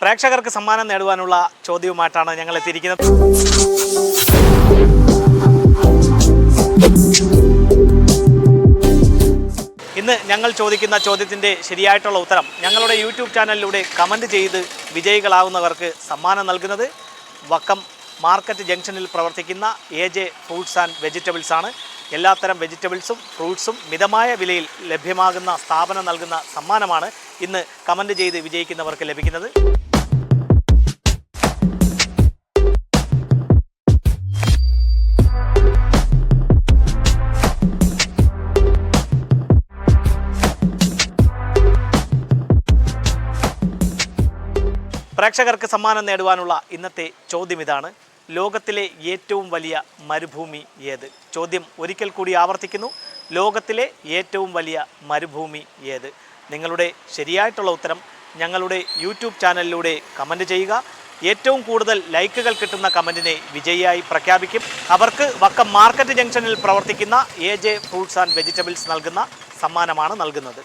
പ്രേക്ഷകർക്ക് സമ്മാനം നേടുവാനുള്ള ചോദ്യവുമായിട്ടാണ് ഞങ്ങൾ എത്തിയിരിക്കുന്നത്. ഇന്ന് ഞങ്ങൾ ചോദിക്കുന്ന ചോദ്യത്തിന്റെ ശരിയായിട്ടുള്ള ഉത്തരം ഞങ്ങളുടെ യൂട്യൂബ് ചാനലിലൂടെ കമന്റ് ചെയ്ത് വിജയികളാവുന്നവർക്ക് സമ്മാനം നൽകുന്നത് വക്കം മാർക്കറ്റ് ജംഗ്ഷനിൽ പ്രവർത്തിക്കുന്ന A J fruits and vegetables ആണ്. എല്ലാത്തരം വെജിറ്റബിൾസും ഫ്രൂട്ട്സും മിതമായ വിലയിൽ ലഭ്യമാകുന്ന സ്ഥാപനം നൽകുന്ന സമ്മാനമാണ് ഇന്ന് കമന്റ് ചെയ്ത് വിജയിക്കുന്നവർക്ക് ലഭിക്കുന്നത്. പ്രേക്ഷകർക്ക് സമ്മാനം നേടുവാനുള്ള ഇന്നത്തെ ചോദ്യം ഇതാണ്. ലോകത്തിലെ ഏറ്റവും വലിയ മരുഭൂമി ഏത്? ചോദ്യം ഒരിക്കൽ കൂടി ആവർത്തിക്കുന്നു. ലോകത്തിലെ ഏറ്റവും വലിയ മരുഭൂമി ഏത്? നിങ്ങളുടെ ശരിയായിട്ടുള്ള ഉത്തരം ഞങ്ങളുടെ യൂട്യൂബ് ചാനലിലൂടെ കമന്റ് ചെയ്യുക. ഏറ്റവും കൂടുതൽ ലൈക്കുകൾ കിട്ടുന്ന കമന്റിനെ വിജയിയായി പ്രഖ്യാപിക്കും. അവർക്ക് വക്കം മാർക്കറ്റ് ജംഗ്ഷനിൽ പ്രവർത്തിക്കുന്ന A J fruits and vegetables നൽകുന്ന സമ്മാനമാണ് നൽകുന്നത്.